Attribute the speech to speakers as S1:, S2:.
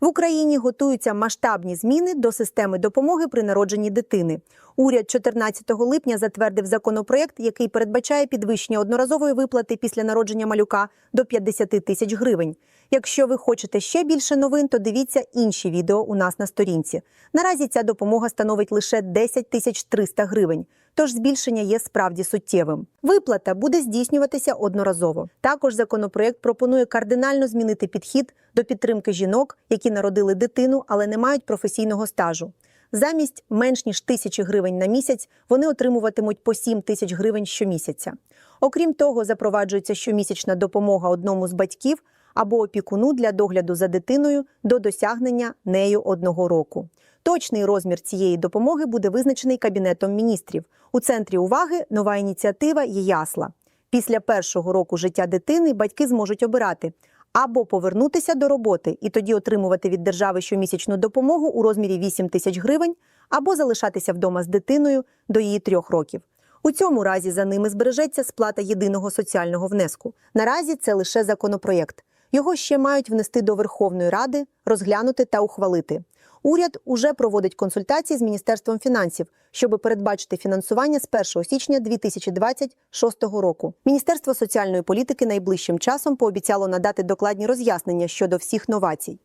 S1: В Україні готуються масштабні зміни до системи допомоги при народженні дитини. Уряд 14 липня затвердив законопроєкт, який передбачає підвищення одноразової виплати після народження малюка до 50 тисяч гривень. Якщо ви хочете ще більше новин, то дивіться інші відео у нас на сторінці. Наразі ця допомога становить лише 10 тисяч 300 гривень. Тож збільшення є справді суттєвим. Виплата буде здійснюватися одноразово. Також законопроект пропонує кардинально змінити підхід до підтримки жінок, які народили дитину, але не мають професійного стажу. Замість менш ніж тисячі гривень на місяць вони отримуватимуть по 7 тисяч гривень щомісяця. Окрім того, запроваджується щомісячна допомога одному з батьків або опікуну для догляду за дитиною до досягнення нею одного року. Точний розмір цієї допомоги буде визначений Кабінетом міністрів. У центрі уваги нова ініціатива є ясла. Після першого року життя дитини батьки зможуть обирати або повернутися до роботи і тоді отримувати від держави щомісячну допомогу у розмірі 8 тисяч гривень, або залишатися вдома з дитиною до її трьох років. У цьому разі за ними збережеться сплата єдиного соціального внеску. Наразі це лише законопроєкт. Його ще мають внести до Верховної Ради, розглянути та ухвалити. Уряд уже проводить консультації з Міністерством фінансів, щоб передбачити фінансування з 1 січня 2026 року. Міністерство соціальної політики найближчим часом пообіцяло надати докладні роз'яснення щодо всіх новацій.